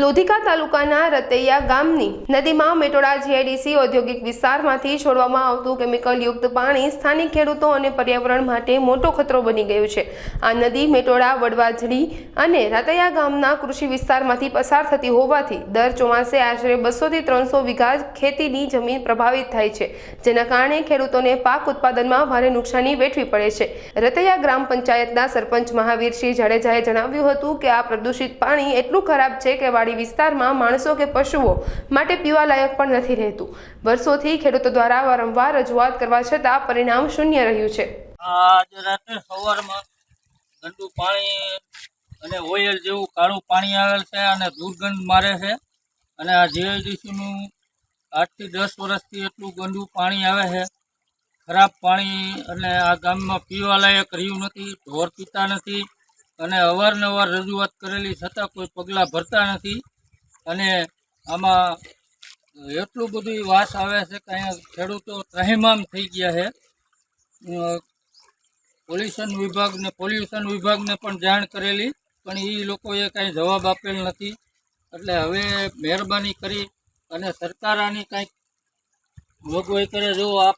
લોધિકા તાલુકાના રતૈયા ગામની નદીમાં મેટોડા જીઆઈડીસી ઔદ્યોગિક વિસ્તારમાંથી છોડવામાં આવતું કેમિકલયુક્ત પાણી સ્થાનિક ખેડૂતો અને પર્યાવરણ માટે મોટો ખતરો બની ગયો છે. આ નદી મેટોડા વડવાજડી અને રતૈયા ગામના કૃષિ વિસ્તારમાંથી પસાર થતી હોવાથી દર ચોમાસે આશરે બસોથી ત્રણસો વીઘા ખેતીની જમીન પ્રભાવિત થાય છે, જેના કારણે ખેડૂતોને પાક ઉત્પાદનમાં ભારે નુકસાની વેઠવી પડે છે. રતૈયા ગ્રામ પંચાયતના સરપંચ મહાવીરસિંહ જાડેજાએ જણાવ્યું હતું કે આ પ્રદૂષિત પાણી એટલું ખરાબ છે કે વાડી વિસ્તારમાં માણસો કે પશુઓ માટે પીવા લાયક પણ નથી રહેતું. વર્ષોથી ખેડૂતો દ્વારા વારંવાર રજૂઆત કરવા છતાં પરિણામ શૂન્ય રહ્યું છે. આજે રાત્રે સવારમાં ગંદુ પાણી અને ઓઇલ જેવું કાળું પાણી આવેલ છે અને દુર્ગંધ મારે છે. અને આ જીઆઈડીસીનું આઠથી દસ વર્ષથી એટલું ગંદુ પાણી આવે છે. ખરાબ પાણી અને આ ગામમાં પીવાલાયક રહ્યું નથી, ઢોર પીતા નથી. અને અવારનવાર રજૂઆત કરેલી છતાં કોઈ પગલાં ભરતા નથી. અને આમાં એટલું બધું વાસ આવે છે કે અહીંયા ખેડૂતો ત્રાહિમામ થઈ ગયા છે. પોલ્યુશન વિભાગને પોલ્યુશન વિભાગને પણ જાણ કરેલી, પણ એ લોકોએ કાંઈ જવાબ આપેલ નથી. એટલે હવે મહેરબાની કરી અને સરકાર આની કાંઈક જોગવાઈ કરે જો આ